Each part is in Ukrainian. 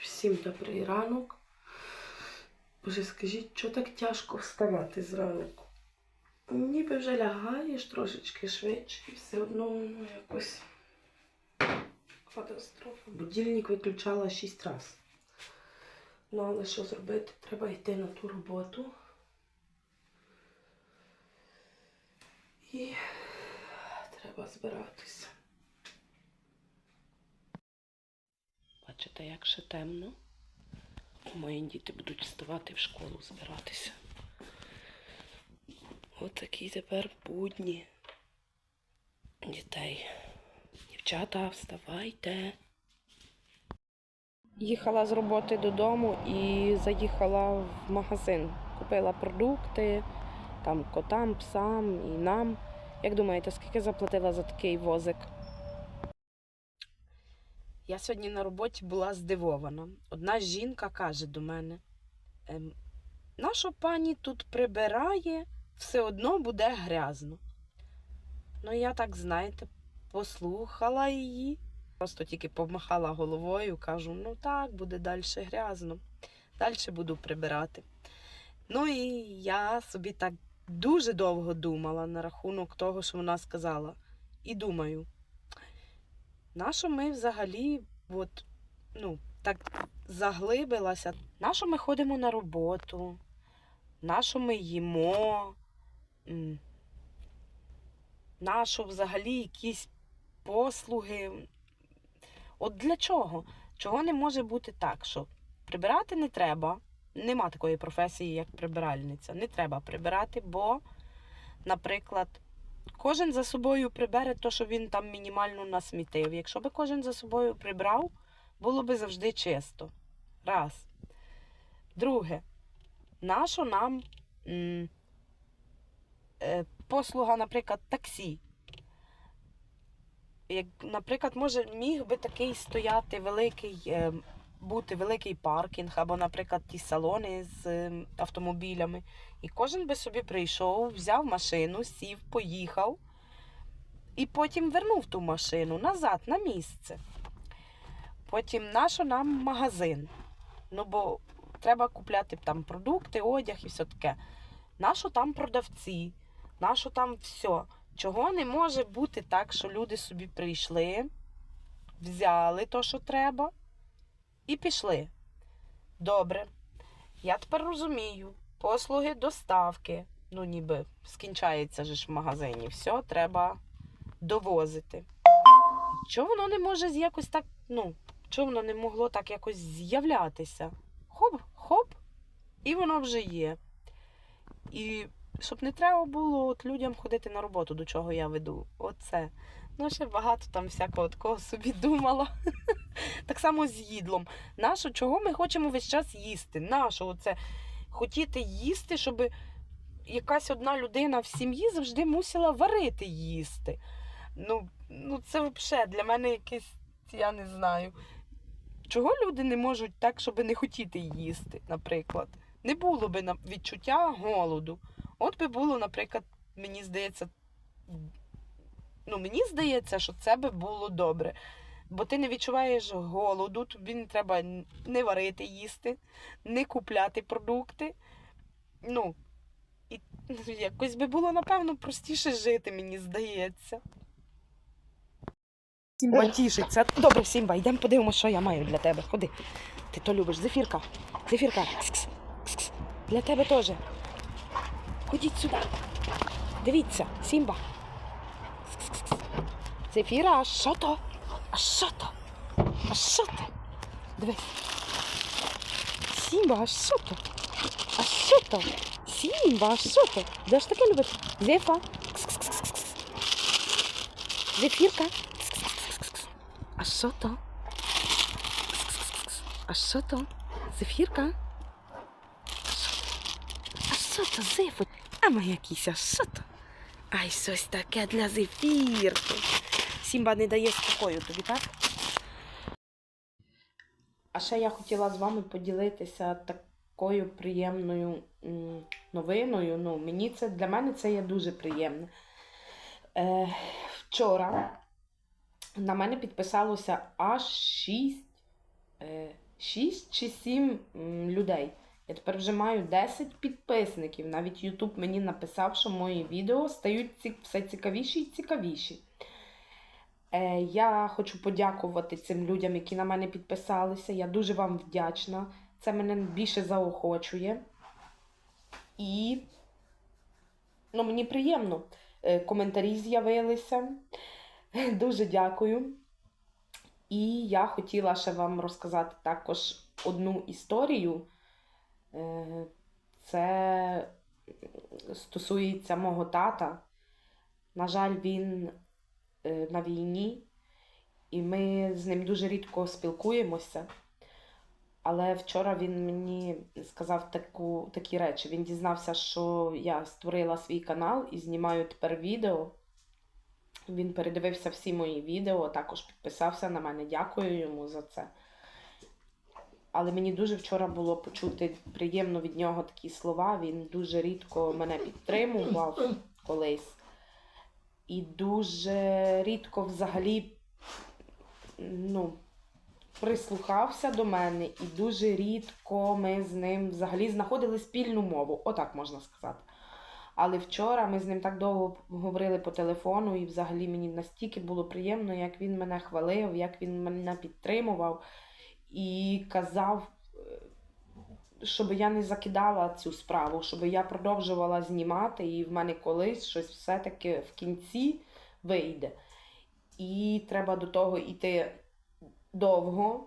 Всім добрий ранок. Боже, скажіть, що так тяжко вставати зранку? Ніби вже лягаєш трошечки швидше і все одно ну, якось катастрофа. Будильник виключала шість разів. Ну, але що зробити? Треба йти на ту роботу. І треба збиратися. Бачите, як ще темно. Мої діти будуть вставати в школу збиратися. От такі тепер будні дітей. Дівчата, вставайте. Їхала з роботи додому і заїхала в магазин. Купила продукти, там котам, псам і нам. Як думаєте, скільки заплатила за такий возик? Я сьогодні на роботі була здивована. Одна жінка каже до мене: ем, наша пані тут прибирає, все одно буде грязно. Ну, я так, знаєте, послухала її, просто тільки помахала головою, кажу, ну так, буде далі грязно, далі буду прибирати. Ну і я собі так дуже довго думала на рахунок того, що вона сказала. І думаю, нащо ми взагалі от, ну, так заглибилася? Нащо ми ходимо на роботу? Нащо ми їмо? Нащо взагалі якісь послуги? От для чого? Чого не може бути так, що прибирати не треба. Нема такої професії, як прибиральниця. Не треба прибирати, бо, наприклад, кожен за собою прибере те, що він там мінімально насмітив. Якщо би кожен за собою прибрав, було би завжди чисто. Раз. Друге, нащо нам м, е, послуга, наприклад, таксі? Як, наприклад, може, міг би такий стояти великий, е, бути великий паркінг, або, наприклад, ті салони з е, автомобілями. І кожен би собі прийшов, взяв машину, сів, поїхав і потім вернув ту машину назад на місце. Потім нащо нам магазин? Ну, бо треба купляти там продукти, одяг і все таке. Нащо там продавці? Нащо там все? Чого не може бути так, що люди собі прийшли, взяли то, що треба, і пішли. Добре. Я тепер розумію. Послуги доставки. Ну, ніби скінчається ж в магазині. Все треба довозити. Чого воно не може якось так, ну, чого воно не могло так якось з'являтися? Хоп, хоп, і воно вже є. І щоб не треба було от людям ходити на роботу, до чого я веду. Оце. Ну, ще багато там всякого такого собі думала. Так само з їдлом. Нащо, чого ми хочемо весь час їсти? Нащо оце хотіти їсти, щоб якась одна людина в сім'ї завжди мусила варити їсти. Ну, ну це взагалі для мене якесь, я не знаю. Чого люди не можуть так, щоб не хотіти їсти, наприклад? Не було би відчуття голоду. От би було, наприклад, мені здається, ну, мені здається, що це би було добре. Бо ти не відчуваєш голоду, тобі не треба не варити їсти, не купляти продукти. Ну, і якось би було, напевно, простіше жити, мені здається. Сімба тішиться. Добре, Сімба, йдемо подивимося, що я маю для тебе. Ходи. Ти то любиш. Зефірка. Зефірка. Кс-кс. Кс-кс. Для тебе теж. Ходіть сюди. Дивіться, Сімба. Зефіра, а що то? А що то? А що то? Дивись. Сімба, а що то? А що то? Сімба, а що то? Де ж таке любить? Зефа. Зефірка. А що то? А що то? Зефірка? А що то, зефу? А моя кіся, що то? Ай, щось таке для зефірки. Сімба не дає спокою тобі, так? А ще я хотіла з вами поділитися такою приємною новиною. Ну, мені це для мене це є дуже приємно. Е, вчора на мене підписалося аж 6, е, 6 чи 7 людей. Я тепер вже маю 10 підписників. Навіть YouTube мені написав, що мої відео стають все цікавіші і цікавіші. Е, я хочу подякувати цим людям, які на мене підписалися. Я дуже вам вдячна. Це мене більше заохочує. І ну, мені приємно. Е, коментарі з'явилися. Дуже дякую. І я хотіла ще вам розказати також одну історію. Е, Це стосується мого тата. На жаль, він на війні, і ми з ним дуже рідко спілкуємося. Але вчора він мені сказав таку, такі речі. Він дізнався, що я створила свій канал і знімаю тепер відео. Він передивився всі мої відео, також підписався на мене. Дякую йому за це. Але мені дуже вчора було почути приємно від нього такі слова. Він дуже рідко мене підтримував колись. І дуже рідко взагалі ну, прислухався до мене, і дуже рідко ми з ним взагалі знаходили спільну мову, отак можна сказати. Але вчора ми з ним так довго говорили по телефону, і взагалі мені настільки було приємно, як він мене хвалив, як він мене підтримував і казав, щоб я не закидала цю справу, щоб я продовжувала знімати, і в мене колись щось все-таки в кінці вийде. І треба до того йти довго.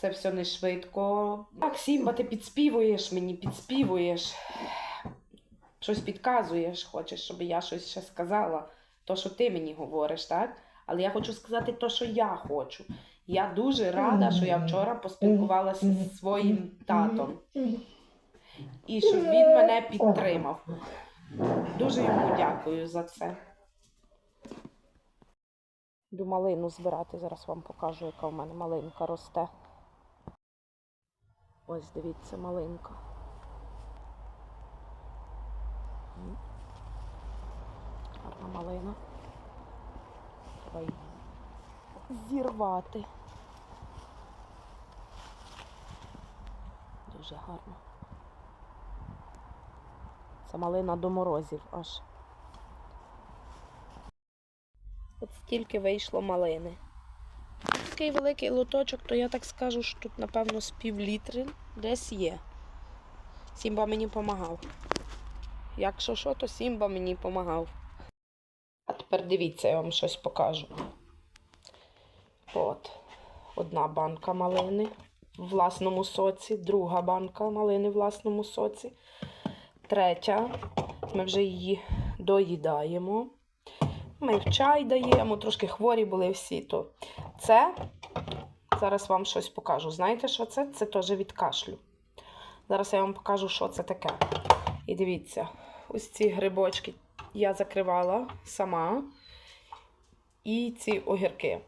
Це все не швидко. Так, Сімба, ти підспівуєш мені, підспівуєш. Щось підказуєш, хочеш, щоб я щось ще сказала. То, що ти мені говориш, так? Але я хочу сказати те, що я хочу. Я дуже рада, що я вчора поспілкувалася зі своїм татом. І щоб він мене підтримав. Дуже йому дякую за це. Йду малину збирати, зараз вам покажу, яка в мене малинка росте. Ось дивіться, малинка. Гарна малина. Треба її зірвати. Дуже гарно. Це малина до морозів аж. От стільки вийшло малини. Такий великий лоточок, то я так скажу, що тут, напевно, з пів літри десь є. Сімба мені допомагав. Якщо що, то Сімба мені допомагав. Тепер дивіться, я вам щось покажу. От. Одна банка малини в власному соці, друга банка малини в власному соці. Третя. Ми вже її доїдаємо. Ми в чай даємо, трошки хворі були всі. То це зараз вам щось покажу. Знаєте, що це? Це теж від кашлю. Зараз я вам покажу, що це таке. І дивіться, ось ці грибочки я закривала сама. І ці огірки.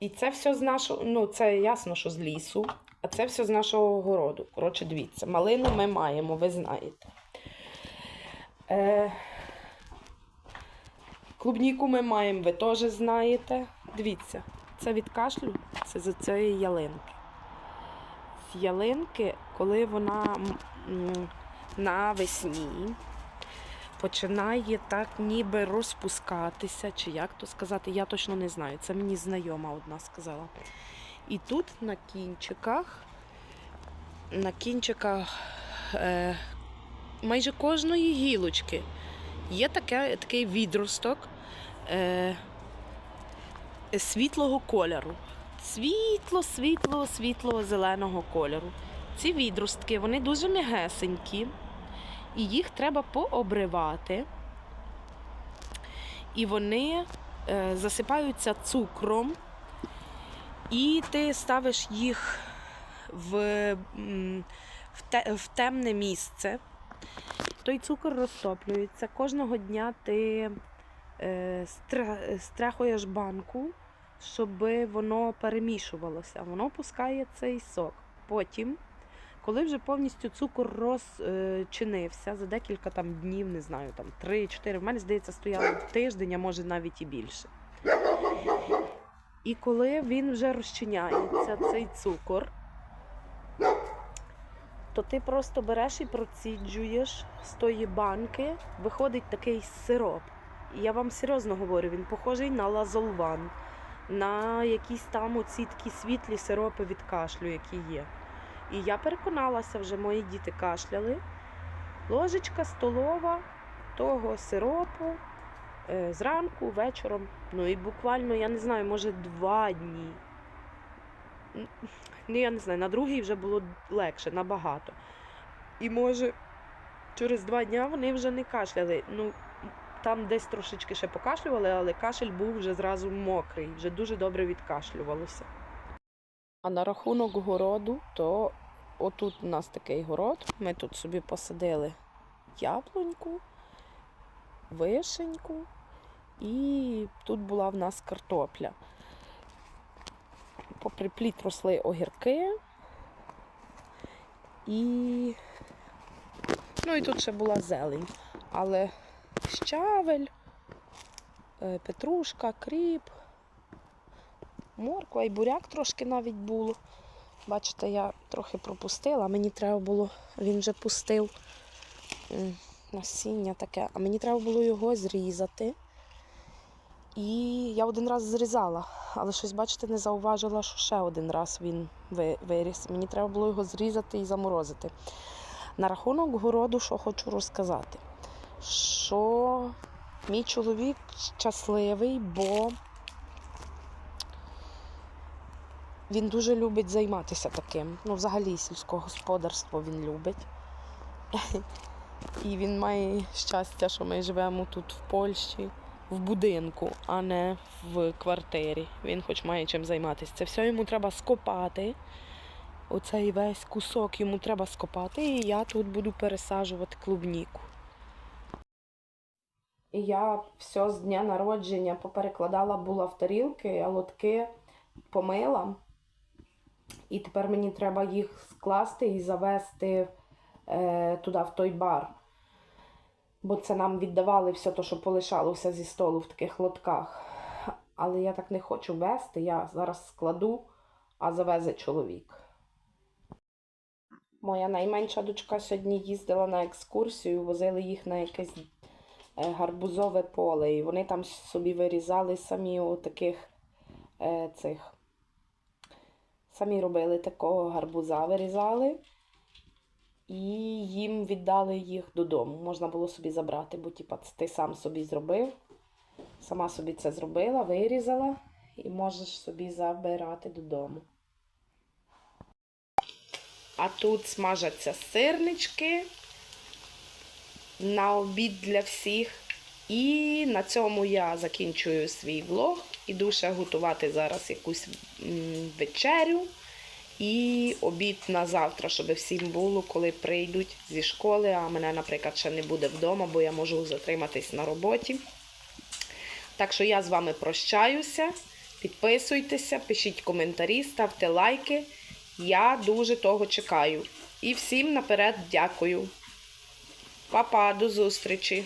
І це все з нашого, ну, це ясно, що з лісу, а це все з нашого городу. Коротше, дивіться, малину ми маємо, ви знаєте. Е, Клубніку ми маємо, ви теж знаєте. Дивіться, це від кашлю, це з цієї ялинки. З ялинки, коли вона навесні починає так ніби розпускатися, чи як то сказати, я точно не знаю. Це мені знайома одна сказала. І тут на кінчиках, на кінчиках е, майже кожної гілочки є таке, такий відросток е, світлого кольору. Світло, світло, світло зеленого кольору. Ці відростки, вони дуже м'ягесенькі, і їх треба пообривати. І вони е, засипаються цукром, і ти ставиш їх в, в, те, в темне місце. Той цукор розтоплюється. Кожного дня ти е, стряхуєш банку, щоб воно перемішувалося. Воно пускає цей сок. Потім, коли вже повністю цукор розчинився за декілька там днів, не знаю, там 3-4, в мене здається, стояло тиждень, а може навіть і більше. І коли він вже розчиняється, цей цукор, то ти просто береш і проціджуєш з тої банки, виходить такий сироп. Я вам серйозно говорю, він похожий на лазолван, на якісь там оці такі світлі сиропи від кашлю, які є. І я переконалася, вже мої діти кашляли. Ложечка столова того сиропу е, зранку, вечором. Ну і буквально, я не знаю, може два дні. Ну, я не знаю, на другий вже було легше, набагато. І може через два дня вони вже не кашляли. Ну, там десь трошечки ще покашлювали, але кашель був вже зразу мокрий, вже дуже добре відкашлювалося. А на рахунок городу, то отут у нас такий город. Ми тут собі посадили яблуньку, вишеньку, і тут була в нас картопля. Попри пліт росли огірки. І... Ну і тут ще була зелень. Але щавель, е, петрушка, кріп, морква і буряк трошки навіть було. Бачите, я трохи пропустила, мені треба було, він вже пустив насіння таке, а мені треба було його зрізати. І я один раз зрізала, але щось, бачите, не зауважила, що ще один раз він виріс. Мені треба було його зрізати і заморозити. На рахунок городу, що хочу розказати, що мій чоловік щасливий, бо він дуже любить займатися таким. Ну, взагалі, сільське господарство він любить. І він має щастя, що ми живемо тут в Польщі, в будинку, а не в квартирі. Він хоч має чим займатися. Це все йому треба скопати. Оцей весь кусок йому треба скопати, і я тут буду пересаджувати клубніку. І я все з дня народження поперекладала була в тарілки, а лотки помила. І тепер мені треба їх скласти і завести е, туди, в той бар. Бо це нам віддавали все те, що полишалося зі столу в таких лотках. Але я так не хочу вести, я зараз складу, а завезе чоловік. Моя найменша дочка сьогодні їздила на екскурсію, возили їх на якесь е, гарбузове поле. І вони там собі вирізали самі у таких е, цих. Самі робили такого гарбуза, вирізали. І їм віддали їх додому. Можна було собі забрати, бо типа, ти сам собі зробив. Сама собі це зробила, вирізала і можеш собі забирати додому. А тут смажаться сирнички на обід для всіх. І на цьому я закінчую свій влог. Іду ще готувати зараз якусь вечерю і обід на завтра, щоб всім було, коли прийдуть зі школи. А мене, наприклад, ще не буде вдома, бо я можу затриматись на роботі. Так що я з вами прощаюся. Підписуйтеся, пишіть коментарі, ставте лайки. Я дуже того чекаю. І всім наперед дякую. Па-па, до зустрічі!